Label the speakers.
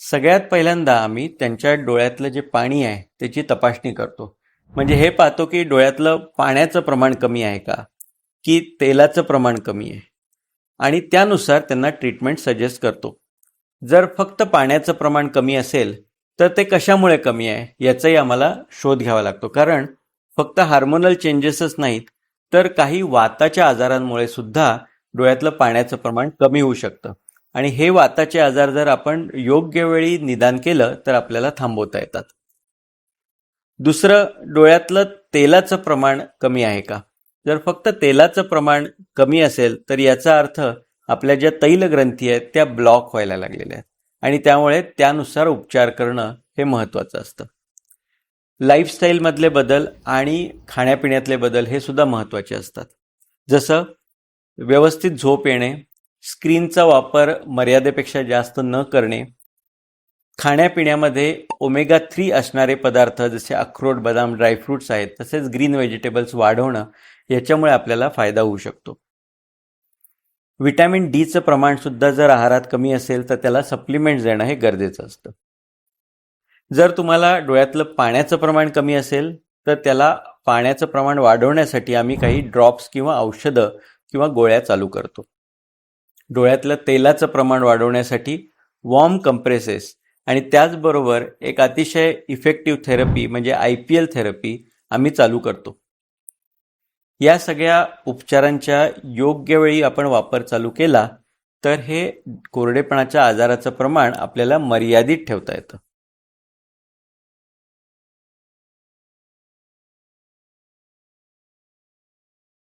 Speaker 1: सगळ्यात पहिल्यांदा आम्ही त्यांच्या डोळ्यातलं जे पाणी आहे त्याची तपासणी करतो. म्हणजे हे पाहतो की डोळ्यातलं पाण्याचं प्रमाण कमी आहे का? की तेलाचं प्रमाण कमी आहे? आणि त्यानुसार त्यांना ट्रीटमेंट सजेस्ट करतो. जर फक्त पाण्याचं प्रमाण कमी असेल तर ते कशामुळे कमी आहे याचाही आम्हाला शोध घ्यावा लागतो. कारण फक्त हार्मोनल चेंजेसच नाहीत तर काही वाताच्या आजारांमुळे सुद्धा डोळ्यातलं पाण्याचं प्रमाण कमी होऊ शकतं. आणि हे वाताचे आजार जर आपण योग्य वेळी निदान केलं तर आपल्याला थांबवता येतात. दुसरं डोळ्यातलं तेलाचं प्रमाण कमी आहे का? जर फक्त तेलाचं प्रमाण कमी असेल तर याचा अर्थ आपल्या ज्या तैल ग्रंथी आहेत त्या ब्लॉक व्हायला लागलेल्या आहेत. आणि त्यामुळे त्यानुसार उपचार करणं हे महत्त्वाचं असतं. लाईफस्टाईलमधले बदल आणि खाण्यापिण्यातले बदल हे सुद्धा महत्त्वाचे असतात. जसं व्यवस्थित झोप येणे स्क्रीनचा वापर मर्यादेपेक्षा जास्त न करणे खाण्यापिण्यामध्ये ओमेगा थ्री असणारे पदार्थ जसे अक्रोड बदाम ड्रायफ्रूट्स आहेत तसेच ग्रीन व्हेजिटेबल्स वाढवणं याच्यामुळे आपल्याला फायदा होऊ शकतो. विटॅमिन डीचं प्रमाण सुद्धा जर आहारात कमी असेल तर त्याला सप्लिमेंट देणं हे गरजेचं असतं. जर तुम्हाला डोळ्यातलं पाण्याचं प्रमाण कमी असेल तर त्याला पाण्याचं प्रमाण वाढवण्यासाठी आम्ही काही ड्रॉप्स किंवा औषधं किंवा गोळ्या चालू करतो. डोळ्यातलं तेलाचं प्रमाण वाढवण्यासाठी वॉर्म कंप्रेसेस आणि त्याचबरोबर एक अतिशय इफेक्टिव्ह थेरपी म्हणजे आय पी एल थेरपी आम्ही चालू करतो. या सगळ्या उपचारांच्या योग्य वेळी आपण वापर चालू केला तर हे कोरडेपणाच्या आजाराचं प्रमाण आपल्याला मर्यादित ठेवता येतं.